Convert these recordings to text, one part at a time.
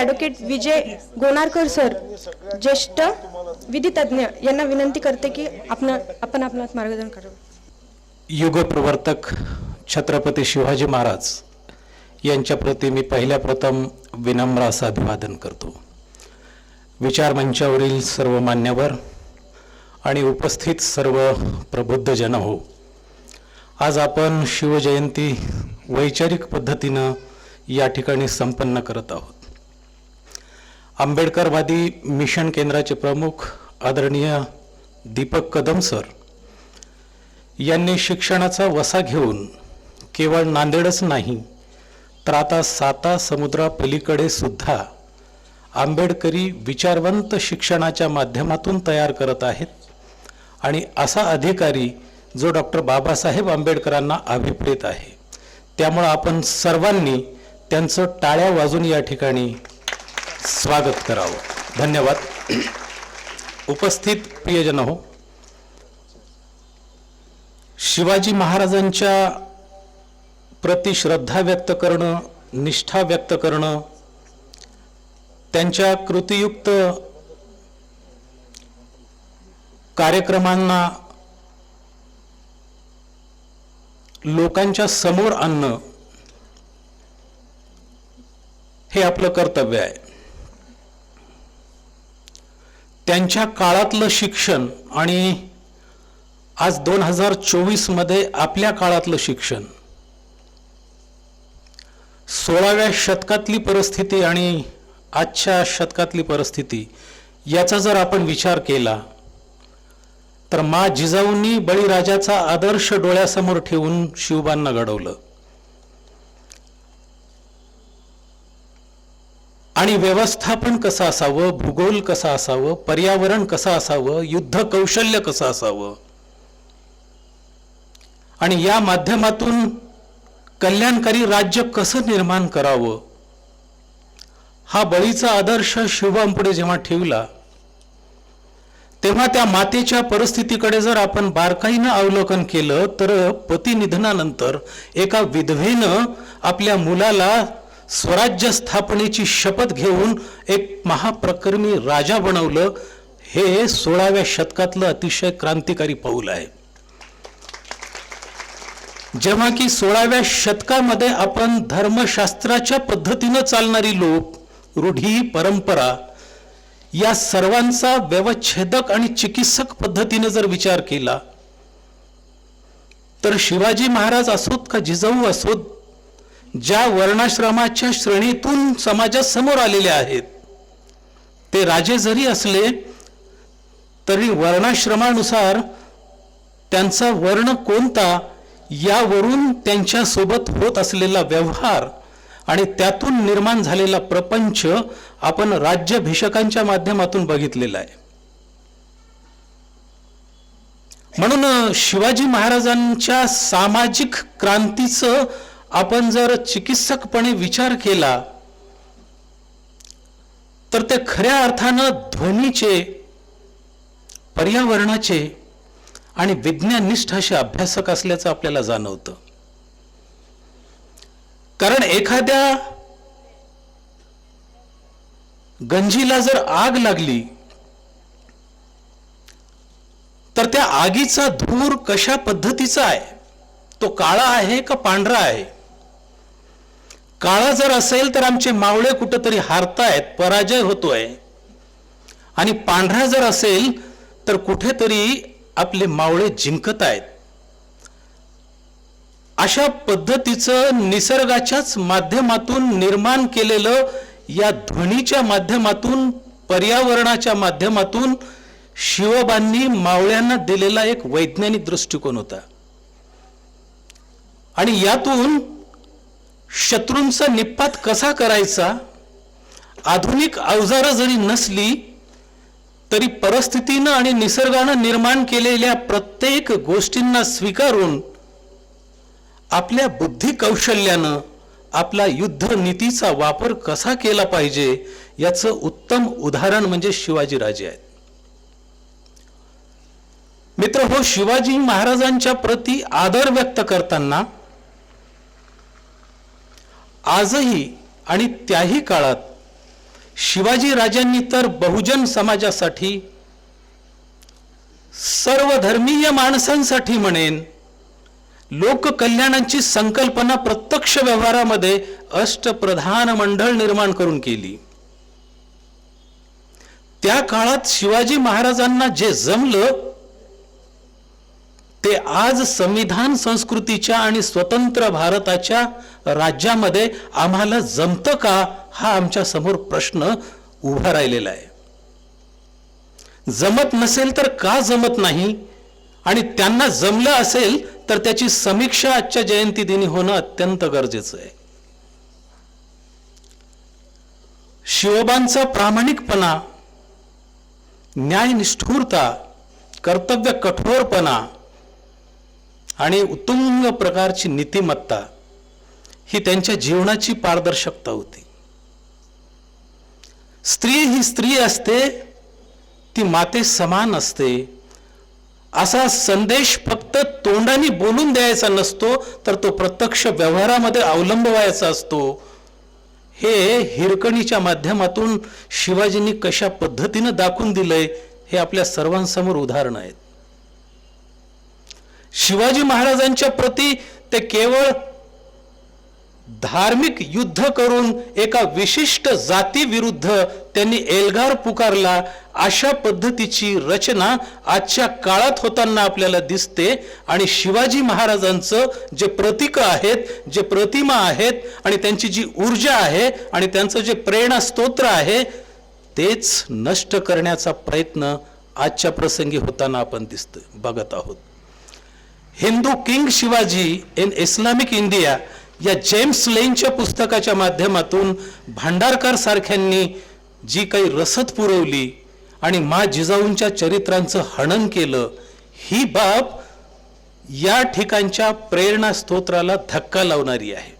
Advocate विजय गोनारकर sir ज्येष्ठ विधितज्ञ यांना विनंती करते की आपण आपण आपणात मार्गदर्शन करावं. युगप्रवर्तक छत्रपती शिवाजी महाराज यांच्या प्रती मी पहिल्या प्रथम विनम्र असं अभिवादन करतो. विचार मंचावरील सर्व मान्यवर आणि उपस्थित सर्व प्रबुद्ध जन हो आज आपण शिवजयंती वैचारिक पद्धतीनं या ठिकाणी संपन्न करत आहोत. आंबेडकरवादी मिशन केंद्राचे प्रमुख आदरणीय दीपक कदम सर यांनी शिक्षणाचा वसा घेऊन केवळ नांदेडच नाही तर आता साता समुद्रापलीकडे सुद्धा आंबेडकरी विचारवंत शिक्षणाच्या माध्यमातून तयार करत आहेत आणि असा अधिकारी जो डॉक्टर बाबासाहेब आंबेडकरांना अभिप्रेत आहे. त्यामुळं आपण सर्वांनी त्यांचं टाळ्या वाजून या ठिकाणी स्वागत करावं. धन्यवाद. उपस्थित प्रियजन हो शिवाजी महाराजांच्या प्रति श्रद्धा व्यक्त करणं निष्ठा व्यक्त करणं त्यांच्या कृतीयुक्त कार्यक्रमांना लोकांच्या समोर आणणं हे आपलं कर्तव्य आहे. त्यांच्या काळातलं शिक्षण आणि आज दोन हजार चोवीसमध्ये आपल्या काळातलं शिक्षण. सोळाव्या शतकातली परिस्थिती आणि आजच्या शतकातली परिस्थिती याचा जर आपण विचार केला तर मा जिजाऊंनी बळीराजाचा आदर्श डोळ्यासमोर ठेवून शिवबांना घडवलं. आणि व्यवस्थापन कसं असावं भूगोल कसा असावं पर्यावरण कसं असावं युद्ध कौशल्य कसं असावं? आणि या माध्यमातून कल्याणकारी राज्य कसं निर्माण करावं? हा बळीचा आदर्श शिवबांपुढे जेव्हा ठेवला तेव्हा त्या मातेच्या परिस्थितीकडे जर आपण बारकाईनं अवलोकन केलं तर पती निधनानंतर एका विधवेनं आपल्या मुलाला स्वराज्य स्थापनेची शपथ घेऊन एक महाप्रकर्मी राजा बनवलं हे सोळाव्या शतकातलं अतिशय क्रांतिकारी पाऊल आहे. जेव्हा की सोळाव्या शतकामध्ये आपण धर्मशास्त्राच्या पद्धतीनं चालणारी लोक रूढी परंपरा या सर्वांचा व्यवच्छेदक आणि चिकित्सक पद्धतीने जर विचार केला तर शिवाजी महाराज असोत का जिजाऊ असोत ज्या वर्णाश्रमाच्या श्रेणीतून समाजात समोर आलेले आहेत ते राजे जरी असले तरी वर्णाश्रमानुसार त्यांचा वर्ण कोणता यावरून त्यांच्यासोबत होत असलेला व्यवहार आणि त्यातून निर्माण झालेला प्रपंच आपण राज्याभिषेकांच्या माध्यमातून बघितलेला आहे. म्हणून शिवाजी महाराजांच्या सामाजिक क्रांतीचं आपण जर चिकित्सकपणे विचार केला तर ते खऱ्या अर्थानं ध्वनीचे पर्यावरणाचे आणि विज्ञाननिष्ठ असे अभ्यासक असल्याचं आपल्याला जाणवतं. कारण एखाद्या गंजीला जर आग लागली तर त्या आगीचा धूर कशा पद्धतीचा आहे? तो काळा आहे का पांढरा आहे? काळा जर असेल तर आमचे मावळे कुठंतरी हारतायत पराजय होतोय. आणि पांढरा जर असेल तर कुठेतरी आपले मावळे जिंकत आहेत अशा पद्धतीचं निसर्गाच्याच माध्यमातून निर्माण केलेलं या ध्वनीच्या माध्यमातून पर्यावरणाच्या माध्यमातून शिवबांनी मावळ्यांना दिलेला एक वैज्ञानिक दृष्टिकोन होता. आणि यातून शत्रूंचा निपात कसा करायचा? आधुनिक अवजारं जरी नसली तरी परिस्थितीनं आणि निसर्गानं निर्माण केलेल्या प्रत्येक गोष्टींना स्वीकारून आपल्या बुद्धी कौशल्यानं आपला युद्ध नीतीचा वापर कसा केला पाहिजे याचं उत्तम उदाहरण म्हणजे शिवाजीराजे आहेत. मित्र हो शिवाजी महाराजांच्या प्रती आदर व्यक्त करताना आजही आणि त्याही काळात शिवाजी राजांनी तर बहुजन समाजासाठी सर्व धर्मीय माणसांसाठी म्हणेन लोककल्याणांची संकल्पना प्रत्यक्ष व्यवहारामध्ये अष्टप्रधान मंडळ निर्माण करून केली. त्या काळात शिवाजी महाराजांना जे जमलं ते आज संविधान संस्कृतीच्या आणि स्वतंत्र भारताच्या राज्यामध्ये आम्हाला जमतं का हा आमच्यासमोर प्रश्न उभा राहिलेला आहे. जमत नसेल तर का जमत नाही? आणि त्यांना जमलं असेल तर त्याची समीक्षा आजच्या जयंती दिनी होणं अत्यंत गरजेचं आहे. शिवबांचा प्रामाणिकपणा न्यायनिष्ठुरता कर्तव्य कठोरपणा आणि उत्तुंग प्रकारची नीतिमत्ता ही त्यांच्या जीवनाची पारदर्शकता होती. स्त्री ही स्त्री असते ती माते समान असते. असा संदेश फक्त तोंडाने बोलून द्यायचा नसतो तर तो प्रत्यक्ष व्यवहारामध्ये अवलंबवायचा असतो. हे हिरकणीच्या माध्यमातून शिवाजींनी कशा पद्धतीनं दाखवून दिलंय हे आपल्या सर्वांसमोर उदाहरण आहेत. शिवाजी महाराजांच्या प्रती ते केवळ धार्मिक युद्ध करून एका विशिष्ट जातीविरुद्ध त्यांनी एल्गार पुकारला अशा पद्धतीची रचना आजच्या काळात होताना आपल्याला दिसते. आणि शिवाजी महाराजांचं जे प्रतीक आहेत जे प्रतिमा आहेत आणि त्यांची जी ऊर्जा आहे आणि त्यांचं जे प्रेरणा स्तोत्र आहे तेच नष्ट करण्याचा प्रयत्न आजच्या प्रसंगी होताना आपण दिसतो बघत आहोत. Hindu king Shivaji in Islamic India या जेम्स लेनच्या पुस्तकाच्या माध्यमातून भांडारकर सारख्यांनी जी काही रसद पुरवली आणि मा जिजाऊंच्या चरित्रांचं हनन केलं ही बाब या ठिकाणच्या प्रेरणा स्तोत्राला धक्का लावणारी आहे.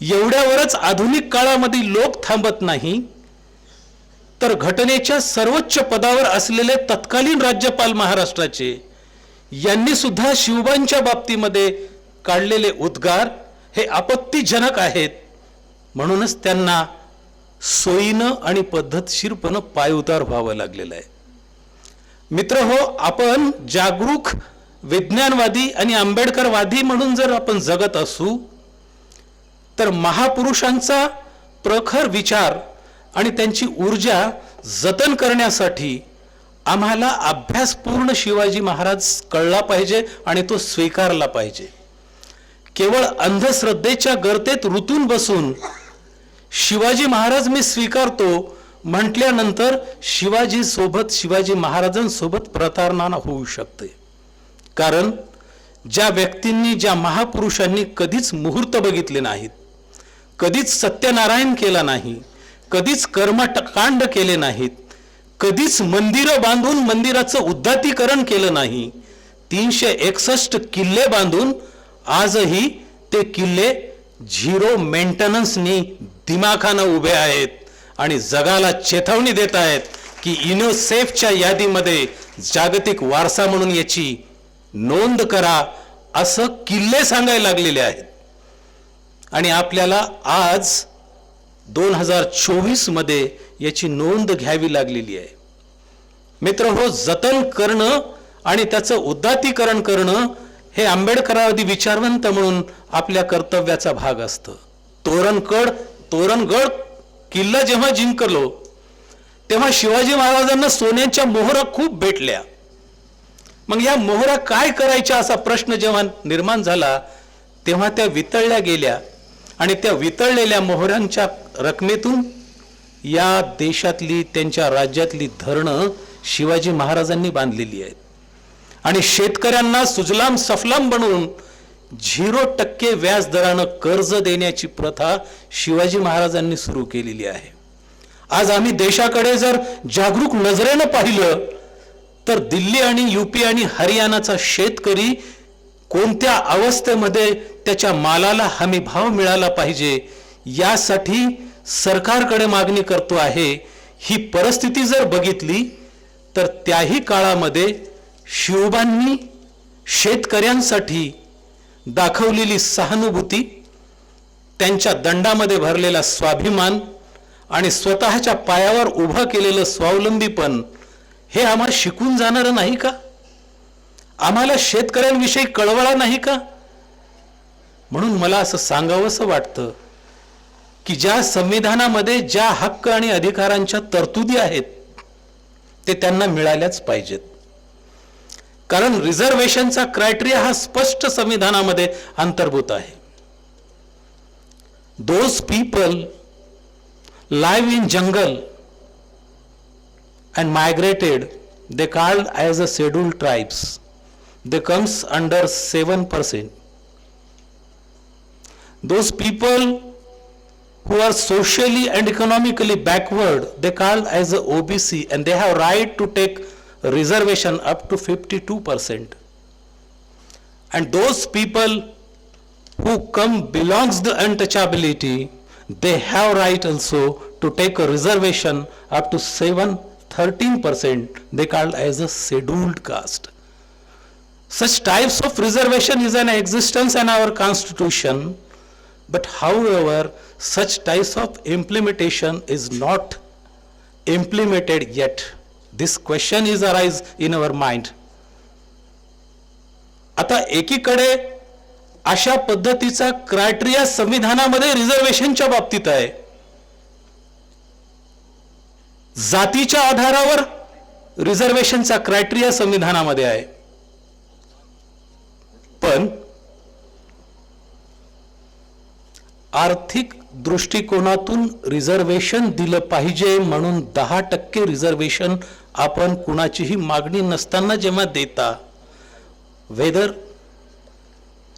एवढ्यावरच आधुनिक काळामध्ये लोक थांबत नाही तर घटनेच्या सर्वोच्च पदावर असलेले तत्कालीन राज्यपाल महाराष्ट्राचे यांनी सुद्धा शिवबांच्या बाबतीमध्ये काढलेले उद्गार हे आपत्तीजनक आहेत. म्हणूनच त्यांना सोयीनं आणि पद्धतशीरपणं पायउतार व्हावं लागलेलं आहे. मित्र हो आपण जागरूक विज्ञानवादी आणि आंबेडकरवादी म्हणून जर आपण जगत असू तर महापुरुषांचा प्रखर विचार आणि त्यांची ऊर्जा जतन करण्यासाठी आम्हाला अभ्यासपूर्ण शिवाजी महाराज कळला पाहिजे आणि तो स्वीकारला पाहिजे. केवळ अंधश्रद्धेच्या गर्तेत ऋतून बसून शिवाजी महाराज मी स्वीकारतो म्हटल्यानंतर शिवाजी सोबत शिवाजी महाराजांसोबत प्रतारणा होऊ शकते. कारण ज्या व्यक्तींनी ज्या महापुरुषांनी कधीच मुहूर्त बघितले नाहीत कधीच सत्यनारायण केला नाही कधीच कर्मकांड केले नाहीत कधीच मंदिरं बांधून मंदिराचं उद्धातीकरण केलं नाही. तीनशे एकसष्ट किल्ले बांधून आजही ते किल्ले झिरो मेंटेनन्सनी दिमाखानं उभे आहेत आणि जगाला चेतावणी देत आहेत की इनोसेफच्या यादीमध्ये जागतिक वारसा म्हणून याची नोंद करा असं किल्ले सांगायला लागलेले आहेत. आणि आपल्याला आज दोन हजार चोवीसमध्ये याची नोंद घ्यावी लागलेली आहे. मित्र हो जतन करणं आणि त्याचं उदातीकरण करणं हे आंबेडकरावादी विचारवंत म्हणून आपल्या कर्तव्याचा भाग असतं. तोरणकड तोरणगड किल्ला जेव्हा जिंकलो तेव्हा शिवाजी महाराजांना सोन्याच्या मोहरा खूप भेटल्या. मग या मोहरा काय करायच्या असा प्रश्न जेव्हा निर्माण झाला तेव्हा त्या वितळल्या गेल्या. आणि त्या वितळलेल्या मोहरांच्या रकमेतून या देशातली त्यांच्या राज्यातली धरणं शिवाजी महाराजांनी बांधलेली आहेत. आणि शेतकऱ्यांना सुजलाम सफलाम बनवून झिरो टक्के व्याज दरानं कर्ज देण्याची प्रथा शिवाजी महाराजांनी सुरू केलेली आहे. आज आम्ही देशाकडे जर जागरूक नजरेनं पाहिलं तर दिल्ली आणि युपी आणि हरियाणाचा शेतकरी कोणत्या अवस्थेमध्ये त्याच्या मालाला हमी भाव मिळाला पाहिजे यासाठी सरकारकडे मागणी करतो आहे. ही परिस्थिती जर बघितली तर त्याही काळामध्ये शिवबांनी शेतकऱ्यांसाठी दाखवलेली सहानुभूती त्यांच्या दंडामध्ये भरलेला स्वाभिमान आणि स्वतःच्या पायावर उभं केलेलं स्वावलंबीपण हे आम्हाला शिकून जाणारं नाही का? आम्हाला शेतकऱ्यांविषयी कळवळा नाही का? म्हणून मला असं सांगावंसं वाटतं की ज्या संविधानामध्ये ज्या हक्क आणि अधिकारांच्या तरतुदी आहेत ते त्यांना मिळाल्याच पाहिजेत. कारण रिझर्वेशनचा क्रायटेरिया हा स्पष्ट संविधानामध्ये अंतर्भूत आहे. Those people live in jungle and migrated they called as a schedule tribes they comes under 7%. Those people who are socially and economically backward, they called as a OBC and they have right to take reservation up to 52%. And those people who come belongs the untouchability, they have right also to take a reservation up to 7 13% they called as a scheduled caste such types of reservation is an existence in our constitution but however, such types of implementation is not implemented yet. This question is arise in our mind. आता एकीकडे अशा पद्धतीचा criteria संविधानामध्ये रिझर्वेशनच्या बाबतीत आहे जातीच्या आधारावर रिझर्वेशनचा criteria संविधानामध्ये आहे पण आर्थिक दृष्टिकोनातून रिझर्वेशन दिलं पाहिजे म्हणून दहा टक्के रिझर्वेशन आपण कुणाचीही मागणी नसताना जेव्हा देता whether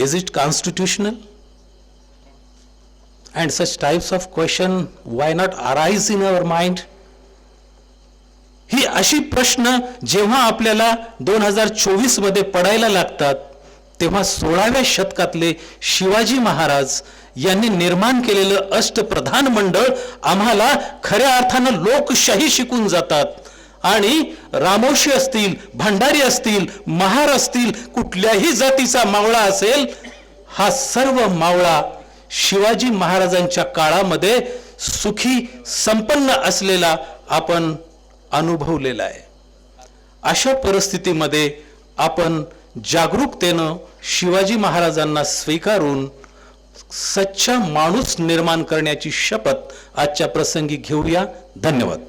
is it constitutional and such types of question why not arise in our mind ही अशी प्रश्न जेव्हा आपल्याला दोन हजार चोवीसमध्ये पडायला लागतात तेव्हा सोळाव्या शतकातले शिवाजी महाराज यांनी निर्माण केलेलं अष्टप्रधान मंडळ आम्हाला खऱ्या अर्थानं लोकशाही शिकून जातात. आणि रामोशी असतील भंडारी असतील महार असतील कुठल्याही जातीचा मावळा असेल हा सर्व मावळा शिवाजी महाराजांच्या काळामध्ये सुखी संपन्न असलेला आपण अनुभवलेला आहे. अशा परिस्थितीमध्ये आपण जागरूकतेनं शिवाजी महाराजांना स्वीकारून सच्चा माणूस निर्माण करण्याची शपथ आजच्या प्रसंगी घेऊया. धन्यवाद.